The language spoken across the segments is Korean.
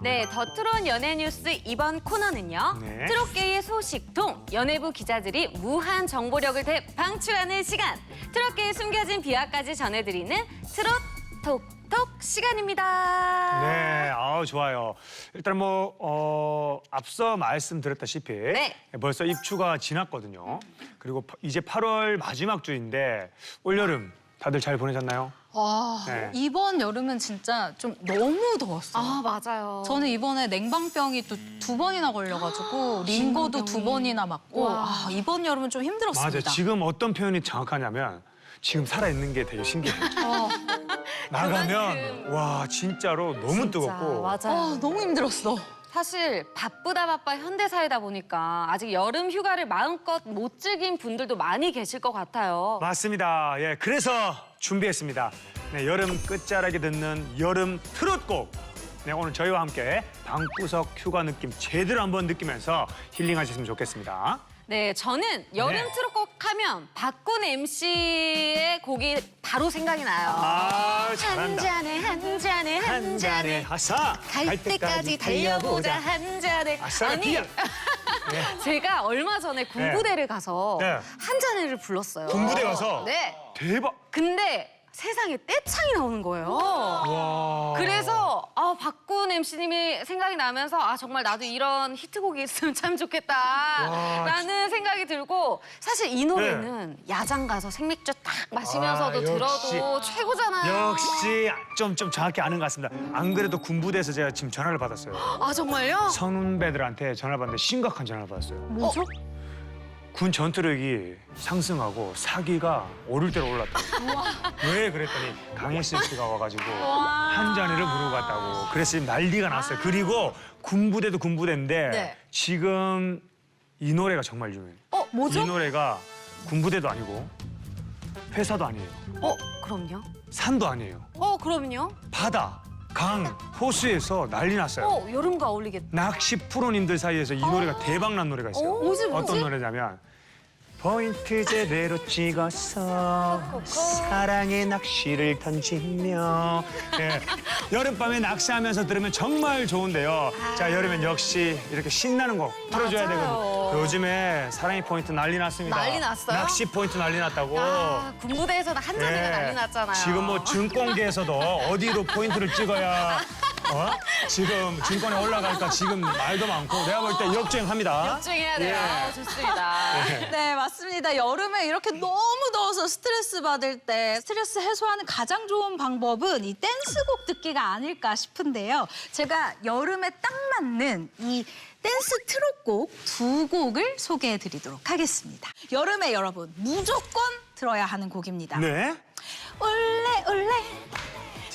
네, 더 트롯 연예 뉴스 이번 코너는요. 네. 트롯계의 소식통 연예부 기자들이 무한 정보력을 대방출하는 시간. 트롯계의 숨겨진 비화까지 전해드리는 트롯 톡톡 시간입니다. 네, 아우 좋아요. 일단 뭐 어, 앞서 말씀드렸다시피 네. 벌써 입추가 지났거든요. 그리고 파- 이제 8월 마지막 주인데 올 여름 다들 잘 보내셨나요? 와 네. 이번 여름은 진짜 좀 너무 더웠어요. 아, 맞아요. 저는 이번에 냉방병이 또 두 번이나 걸려가지고 링거도 두 번이나 맞고 와. 아, 이번 여름은 좀 힘들었습니다. 맞아요. 지금 어떤 표현이 정확하냐면 지금 살아 있는 게 되게 신기해요. 어, 나가면 와 진짜로 너무 뜨겁고 맞아요. 아, 너무 힘들었어. 사실 바쁘다 바빠 현대사회다 보니까 아직 여름 휴가를 마음껏 못 즐긴 분들도 많이 계실 것 같아요. 맞습니다. 예, 그래서 준비했습니다. 네, 여름 끝자락에 듣는 여름 트롯곡. 네, 오늘 저희와 함께 방구석 휴가 느낌 제대로 한번 느끼면서 힐링하셨으면 좋겠습니다. 네, 저는 여름 네. 트롯곡 하면 박군 MC의 곡이 바로 생각이 나요. 아, 한 잘한다. 잔에 한 잔에 한, 한 잔에 하사 갈 때까지 달려보자 한 잔에 아싸, 아니 피야. 네. 제가 얼마 전에 군부대를 가서 네. 한 잔회를 불렀어요. 군부대 가서 네. 대박. 근데 세상에 떼창이 나오는 거예요. 와. 그래서 아, 박군 MC님이 생각이 나면서 아 정말 나도 이런 히트곡이 있으면 참 좋겠다 라는 생각이 들고 사실 이 노래는 야장 가서 생맥주 딱 마시면서도 네. 아. 들어도 최고잖아요. 역시 좀 좀 정확히 아는 것 같습니다. 안 그래도 군부대에서 제가 지금 전화를 받았어요. 아 정말요? 선후배들한테 전화를 받는데 심각한 전화를 받았어요. 뭐죠? 군 전투력이 상승하고 사기가 오를 대로 올랐다. 왜 그랬더니 강혜슬 씨가 와가지고 한 부르고 갔다고. 그래서 지금 난리가 났어요. 그리고 군부대도 군부대인데 네. 지금 이 노래가 정말 유명해요. 어 뭐죠? 이 노래가 군부대도 아니고 회사도 아니에요. 어 그럼요? 산도 아니에요. 어 그럼요? 바다, 강, 호수에서 난리 났어요. 어 여름과 어울리겠다. 낚시 프로님들 사이에서 이 노래가 대박 난 노래가 있어요. 어, 뭐지, 뭐지? 어떤 노래냐면 포인트 제대로 찍어서 사랑의 낚시를 던지며 예, 여름밤에 낚시하면서 들으면 정말 좋은데요. 자 여름엔 역시 이렇게 신나는 곡 틀어줘야 맞아요. 되거든요. 요즘에 사랑의 포인트 난리 났습니다. 난리 났어요? 낚시 포인트 난리 났다고. 아 군부대에서는 한 잔회가 예, 난리 났잖아요. 지금 뭐 증권계에서도 어디로 포인트를 찍어야 어? 지금 증권에 올라갈까 지금 말도 많고 내가 볼 때 역주행합니다. 역주행해야 돼요. 예. 아, 좋습니다. 네, 맞습니다. 여름에 이렇게 너무 더워서 스트레스 받을 때 스트레스 해소하는 가장 좋은 방법은 이 댄스곡 듣기가 아닐까 싶은데요. 제가 여름에 딱 맞는 이 댄스 트롯곡 두 곡을 소개해 드리도록 하겠습니다. 여름에 여러분 무조건 들어야 하는 곡입니다. 네. 올레 올레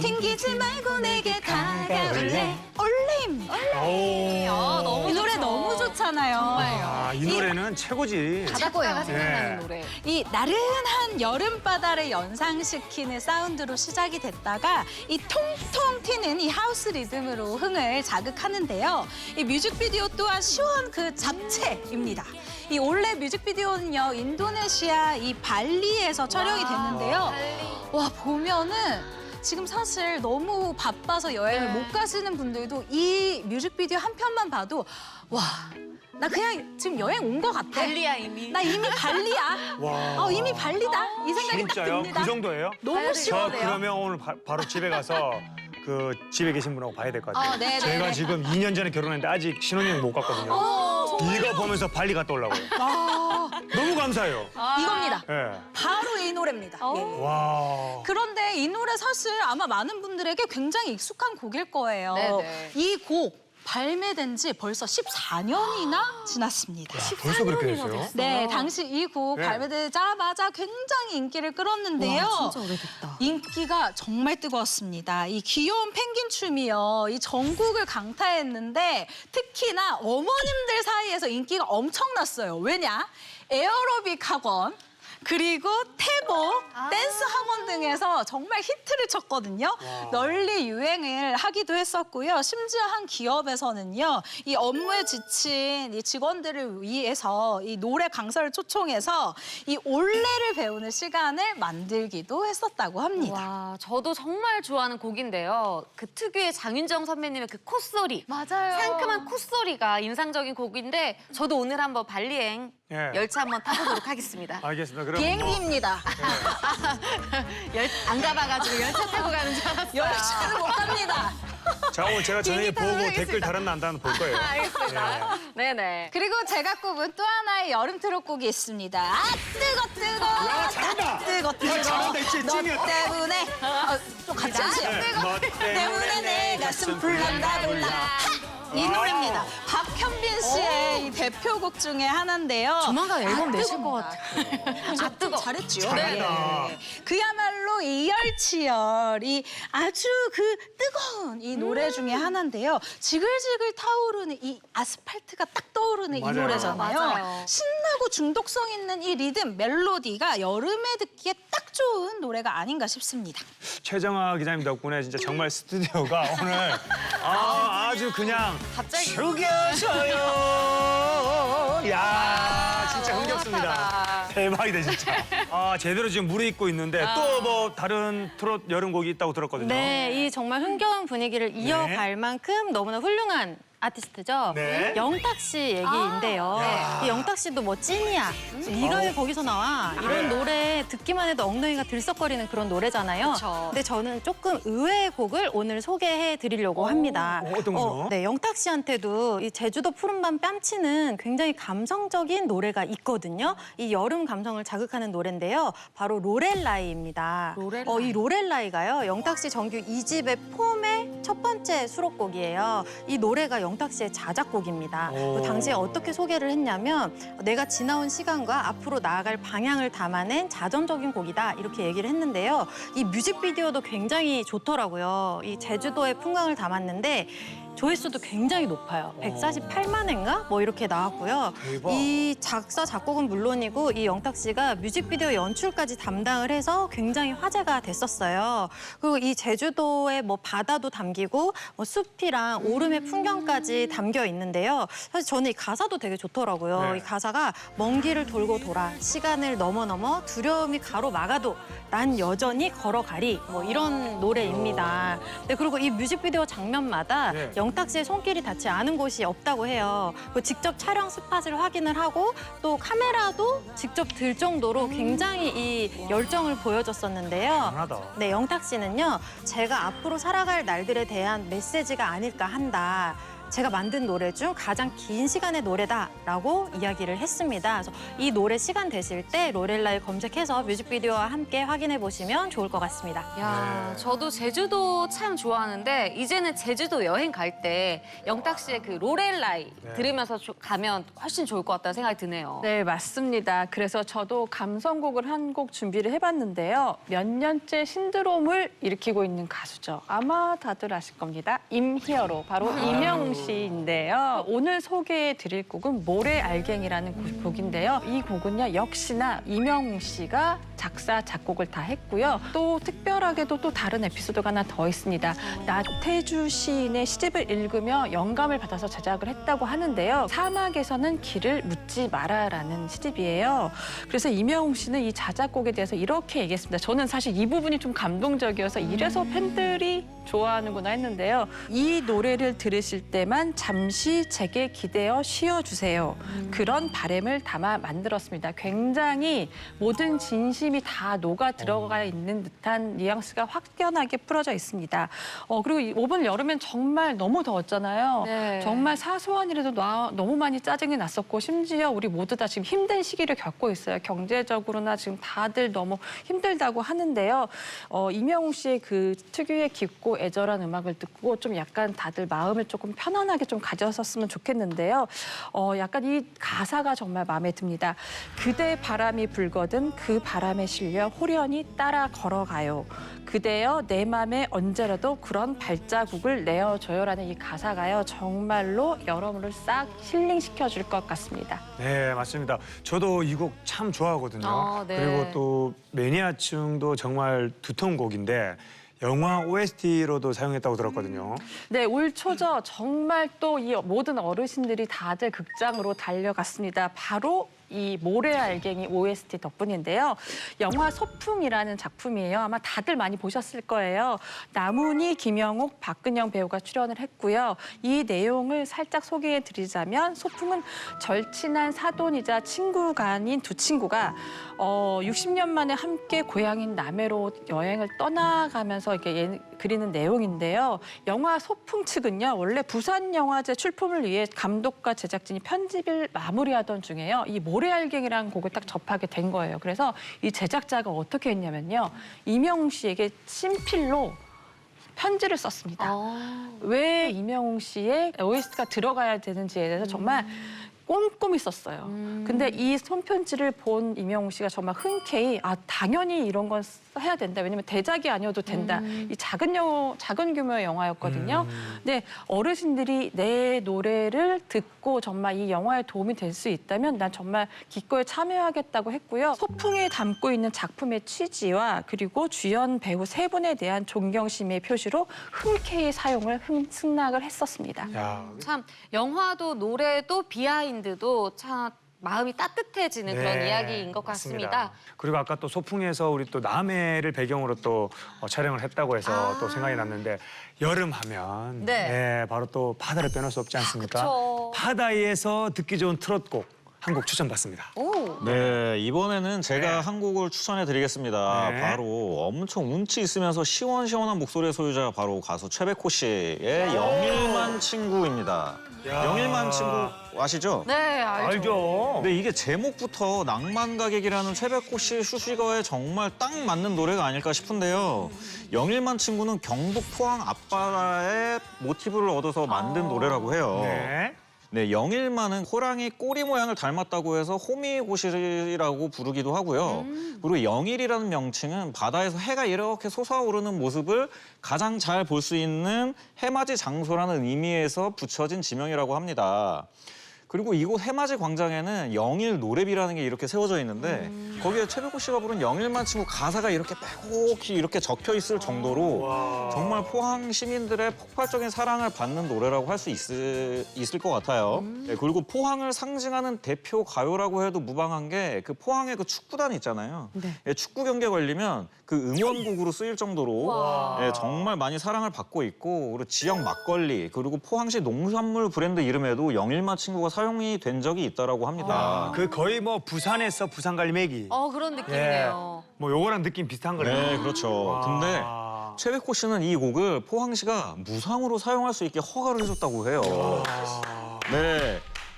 튕기지 말고 내게 다가올래 올레입니다. 오. 이 노래 너무 좋잖아요. 아, 이 노래는 최고지. 바닷가가 생각나는 네. 노래. 이 나른한 여름바다를 연상시키는 사운드로 시작이 됐다가 이 통통 튀는 이 하우스 리듬으로 흥을 자극하는데요. 이 뮤직비디오 또한 시원 그 잡채입니다. 이 올레 뮤직비디오는요 인도네시아 이 발리에서 촬영이 됐는데요. 와 보면은 지금 사실 너무 바빠서 여행을 못 가시는 분들도 이 뮤직비디오 한 편만 봐도 와 나 그냥 지금 여행 온 것 같아. 발리야 이미. 나 이미 발리야. 와. 어, 이미 발리다. 이 생각이 딱 진짜요? 듭니다. 그 정도예요? 너무 저 시원해요. 그러면 오늘 바, 로 집에 가서 그 집에 계신 분하고 봐야 될 것 같아요. 어, 네, 네, 제가 네. 지금 2년 전에 결혼했는데 아직 신혼여행 못 갔거든요. 어, 이거 보면서 발리 갔다 오려고요. 아, 감사해요. 이겁니다. 예. 바로 이 노래입니다. 어. 예, 예. 와. 그런데 이 노래 사실 아마 많은 분들에게 굉장히 익숙한 곡일 거예요. 네네. 이 곡 발매된 지 벌써 14년이나 지났습니다. 벌써 그렇게 됐어요? 네, 당시 이 곡 네. 발매되자마자 굉장히 인기를 끌었는데요. 와, 진짜 오래됐다. 인기가 정말 뜨거웠습니다. 이 귀여운 펭귄 춤이요. 이 전국을 강타했는데 특히나 어머님들 사이에서 인기가 엄청났어요. 왜냐? 에어로빅 학원 그리고 태보, 댄스 학원 등에서 정말 히트를 쳤거든요. 널리 유행을 하기도 했었고요. 심지어 한 기업에서는요, 이 업무에 지친 이 직원들을 위해서 이 노래 강사를 초청해서 이 올레를 배우는 시간을 만들기도 했었다고 합니다. 와, 저도 정말 좋아하는 곡인데요. 그 특유의 장윤정 선배님의 그 콧소리. 맞아요. 상큼한 콧소리가 인상적인 곡인데 저도 오늘 한번 발리행 예. 열차 한번 타보도록 하겠습니다. 알겠습니다. 그럼 비행기입니다. 열, 안 가봐가지고 열차 타고 가는 줄 알았어요. 열차를 못 갑니다. 자 오늘 제가 저녁에 비행기 타고 보고 가겠습니다. 댓글 달았나 안 달았나 볼 거예요. 알겠습니다. 네네. 그리고 제가 꼽은 또 하나의 여름 트롯곡이 있습니다. 아 뜨거 뜨거. 야, 잘한다. 뜨거 뜨거. 야, 잘한다, 진짜 너 찐이야. 때문에 어, 좀 같이 하세요. 너 때문에 내 가슴 불난다 불나. 이 노래입니다. 박현빈 씨의 이 대표곡 중에 하나인데요. 조만간 앨범 내실 뜨거워. 것 같아요. 아, 뜨거. 잘했죠. 잘한다. 네. 그야말로 이 열치열, 이 아주 그 뜨거운 이 노래 중에 하나인데요. 지글지글 타오르는 이 아스팔트가 딱 떠오르는 이 맞아요. 노래잖아요. 맞아요. 신나고 중독성 있는 이 리듬, 멜로디가 여름에 듣기에 딱 좋은 노래가 아닌가 싶습니다. 최정아 기자님 덕분에 진짜 정말 스튜디오가 오늘 아, 아주 그냥 갑자기. 죽여줘요. 야 진짜 흥겹습니다. 대박이다 진짜. 아 제대로 지금 무르익고 있는데 또 뭐 다른 트롯 여름 곡이 있다고 들었거든요. 네, 이 정말 흥겨운 분위기를 이어갈 만큼 너무나 훌륭한 아티스트죠. 네. 영탁 씨 얘기인데요. 이 영탁 씨도 뭐 찐이야. 네가 왜 거기서 나와? 이런 네. 노래 듣기만 해도 엉덩이가 들썩거리는 그런 노래잖아요. 그쵸. 근데 저는 조금 의외의 곡을 오늘 소개해 드리려고 합니다. 어, 어떤 거죠? 네, 영탁 씨한테도 이 제주도 푸른밤 뺨치는 굉장히 감성적인 노래가 있거든요. 이 여름 감성을 자극하는 노래인데요. 바로 로렐라이입니다. 로렐라이. 어, 이 로렐라이가요. 영탁 씨 정규 2집의 폼의 첫 번째 수록곡이에요. 이 노래가 영탁 씨의 자작곡입니다. 오. 그 당시에 어떻게 소개를 했냐면 내가 지나온 시간과 앞으로 나아갈 방향을 담아낸 자전적인 곡이다 이렇게 얘기를 했는데요. 이 뮤직비디오도 굉장히 좋더라고요. 이 제주도의 풍광을 담았는데 조회수도 굉장히 높아요. 148만 회인가? 뭐 이렇게 나왔고요. 대박. 이 작사 작곡은 물론이고 이 영탁 씨가 뮤직비디오 연출까지 담당을 해서 굉장히 화제가 됐었어요. 그리고 이 제주도의 뭐 바다도 담기고 뭐 숲이랑 오름의 풍경까지 담겨 있는데요. 사실 저는 이 가사도 되게 좋더라고요. 네. 이 가사가 먼 길을 돌고 돌아 시간을 넘어 넘어 두려움이 가로막아도 난 여전히 걸어가리 뭐 이런 노래입니다. 네, 그리고 이 뮤직비디오 장면마다 네. 영탁 씨의 손길이 닿지 않은 곳이 없다고 해요. 그 직접 촬영 스팟을 확인을 하고 또 카메라도 직접 들 정도로 굉장히 이 열정을 보여줬었는데요. 대단하다. 네, 영탁 씨는요, 제가 앞으로 살아갈 날들에 대한 메시지가 아닐까 한다. 제가 만든 노래 중 가장 긴 시간의 노래다라고 이야기를 했습니다. 그래서 이 노래 시간 되실 때 로렐라를 검색해서 뮤직비디오와 함께 확인해 보시면 좋을 것 같습니다. 야, 저도 제주도 참 좋아하는데 이제는 제주도 여행 갈 때 영탁 씨의 그 로렐라이 네. 들으면서 조- 가면 훨씬 좋을 것 같다는 생각이 드네요. 네, 맞습니다. 그래서 저도 감성곡을 한 곡 준비를 해봤는데요. 몇 년째 신드롬을 일으키고 있는 가수죠. 아마 다들 아실 겁니다. 임히어로, 바로 이명웅 씨인데요. 오늘 소개해 드릴 곡은 모래 알갱이라는 곡- 곡인데요. 이 곡은요, 역시나 이명웅 씨가 작사, 작곡을 다 했고요. 또 특별하게도 또 다른 에피소드가 하나 더 있습니다. 나태주 시인의 시집을 읽으며 영감을 받아서 제작을 했다고 하는데요. 사막에서는 길을 묻지 마라라는 시집이에요. 그래서 이명웅 씨는 이 자작곡에 대해서 이렇게 얘기했습니다. 저는 사실 이 부분이 좀 감동적이어서 이래서 팬들이 좋아하는구나 했는데요. 이 노래를 들으실 때만 잠시 제게 기대어 쉬어주세요. 그런 바램을 담아 만들었습니다. 굉장히 모든 진심 이 다 녹아 들어가 있는 듯한 뉘앙스가 확연하게 풀어져 있습니다. 어, 그리고 이- 이번 여름엔 정말 너무 더웠잖아요. 네. 정말 사소한 일에도 나- 너무 많이 짜증이 났었고 심지어 우리 모두 다 지금 힘든 시기를 겪고 있어요. 경제적으로나 지금 다들 너무 힘들다고 하는데요. 어, 이명웅 씨의 그 특유의 깊고 애절한 음악을 듣고 좀 약간 다들 마음을 조금 편안하게 좀 가졌었으면 좋겠는데요. 어, 약간 이 가사가 정말 마음에 듭니다. 그대 바람이 불거든 그 바람 에 실려 호련히 따라 걸어가요. 그대여 내 맘에 언제라도 그런 발자국을 내어줘요라는 이 가사가요. 정말로 여러분을 싹 힐링시켜 줄 것 같습니다. 네, 맞습니다. 저도 이 곡 참 좋아하거든요. 아, 네. 그리고 또 매니아층도 정말 두터운 곡인데 영화 OST로도 사용했다고 들었거든요. 네, 올 초죠. 정말 또 이 모든 어르신들이 다들 극장으로 달려갔습니다. 바로 이 모래 알갱이 OST 덕분인데요. 영화 소풍이라는 작품이에요. 아마 다들 많이 보셨을 거예요. 나문희, 김영옥, 박근영 배우가 출연을 했고요. 이 내용을 살짝 소개해 드리자면 소풍은 절친한 사돈이자 친구가 아닌 두 친구가 어, 60년 만에 함께 고향인 남해로 여행을 떠나가면서 이렇게 예- 그리는 내용인데요. 영화 소풍 측은요, 원래 부산 영화제 출품을 위해 감독과 제작진이 편집을 마무리하던 중에요. 이모 래알갱이라는 곡을 딱 접하게 된 거예요. 그래서 이 제작자가 어떻게 했냐면요. 이명웅 씨에게 친필로 편지를 썼습니다. 아. 왜 이명웅 씨의 OST가 들어가야 되는지에 대해서 정말 꼼꼼히 썼어요. 근데 이 손편지를 본 이명웅 씨가 정말 흔쾌히 아 당연히 이런 건 해야 된다. 왜냐면 대작이 아니어도 된다. 이 작은 영화 작은 규모의 영화였거든요. 근데 어르신들이 내 노래를 듣고 정말 이 영화에 도움이 될 수 있다면 난 정말 기꺼이 참여하겠다고 했고요. 소풍에 담고 있는 작품의 취지와 그리고 주연 배우 세 분에 대한 존경심의 표시로 흔쾌히 사용을 흥, 승낙을 했었습니다. 야, 참 영화도 노래도 비하인드도 참 마음이 따뜻해지는 그런 네, 이야기인 것 같습니다. 그리고 아까 또 소풍에서 우리 또 남해를 배경으로 또 어, 촬영을 했다고 해서 또 생각이 났는데 여름 하면 네. 네, 바로 또 바다를 빼놓을 수 없지 않습니까? 그쵸. 바다에서 듣기 좋은 트롯곡 한 곡 추천받습니다. 오. 네, 이번에는 제가 네. 한 곡을 추천해 드리겠습니다. 네. 바로 엄청 운치 있으면서 시원시원한 목소리의 소유자 바로 가수 최백호 씨의 영일만 친구입니다. 야. 영일만 친구 아시죠? 네, 알죠. 알죠? 근데 이게 제목부터 낭만 가객이라는 최백호 씨의 수식어에 정말 딱 맞는 노래가 아닐까 싶은데요. 영일만 친구는 경북 포항 앞바다의 모티브를 얻어서 만든 노래라고 해요. 네. 네, 영일만은 호랑이 꼬리 모양을 닮았다고 해서 호미곶이라고 부르기도 하고요. 그리고 영일이라는 명칭은 바다에서 해가 이렇게 솟아오르는 모습을 가장 잘 볼 수 있는 해맞이 장소라는 의미에서 붙여진 지명이라고 합니다. 그리고 이곳 해맞이 광장에는 영일 노래비라는 게 이렇게 세워져 있는데 거기에 최백호 씨가 부른 영일만 친구 가사가 이렇게 빼곡히 이렇게 적혀 있을 정도로 와. 정말 포항 시민들의 폭발적인 사랑을 받는 노래라고 할 수 있을, 있을 것 같아요. 네, 그리고 포항을 상징하는 대표 가요라고 해도 무방한 게 그 포항의 그 축구단 있잖아요. 예, 축구 경기에 걸리면 그 응원곡으로 쓰일 정도로 와. 예, 정말 많이 사랑을 받고 있고 그리고 지역 막걸리 그리고 포항시 농산물 브랜드 이름에도 영일만 친구가 사용이 된 적이 있다라고 합니다. 그 거의 뭐 부산에서 부산갈리 매기. 어, 그런 느낌이네요. 뭐 요거랑 느낌 비슷한 거네요. 네, 그렇죠. 와. 근데 최백호 씨는 이 곡을 포항시가 무상으로 사용할 수 있게 허가를 해줬다고 해요.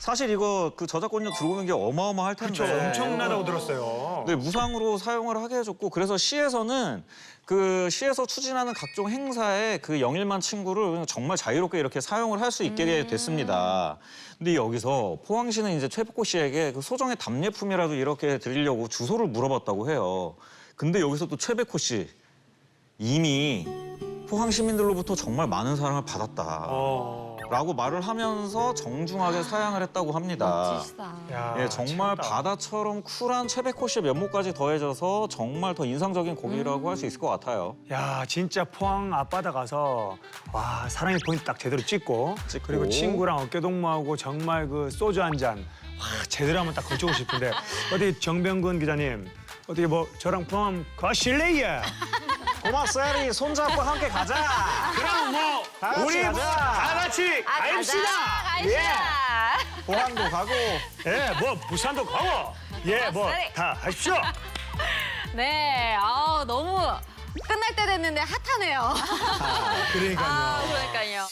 네. 사실 이거 그 저작권료 들어오는 게 어마어마할 텐데. 그렇죠. 엄청나다고 들었어요. 네, 무상으로 사용을 하게 해줬고 그래서 시에서는 그 시에서 추진하는 각종 행사에 그 영일만 친구를 정말 자유롭게 이렇게 사용을 할 수 있게 됐습니다. 근데 여기서 포항시는 이제 최백호 씨에게 그 소정의 답례품이라도 이렇게 드리려고 주소를 물어봤다고 해요. 근데 여기서 또 최백호 씨 이미 포항 시민들로부터 정말 많은 사랑을 받았다. 어. 라고 말을 하면서 정중하게 사양을 했다고 합니다. 멋지시다. 야, 예, 정말 최고다. 바다처럼 쿨한 최백호 씨의 면모까지 더해져서 정말 더 인상적인 곡이라고 할 수 있을 것 같아요. 야 진짜 포항 앞바다 가서 와 사랑의 포인트 딱 제대로 찍고, 찍고. 그리고 친구랑 어깨 동무하고 정말 그 소주 한 잔 와 제대로 한번 딱 걸쳐보고 싶은데 어디 정병근 기자님 어떻게 뭐 저랑 포항 가실래요? 고맙사리 손잡고 함께 가자. 그럼 뭐 다 같이 우리 가자. 다 같이 아, 갑시다. 가자. 포항도 가고. 예, 뭐 부산도 가고 예, 뭐 맞아요. 다 하십시오. 네, 아, 너무 끝날 때 됐는데 핫하네요. 그러니까요. 아, 그러니까요.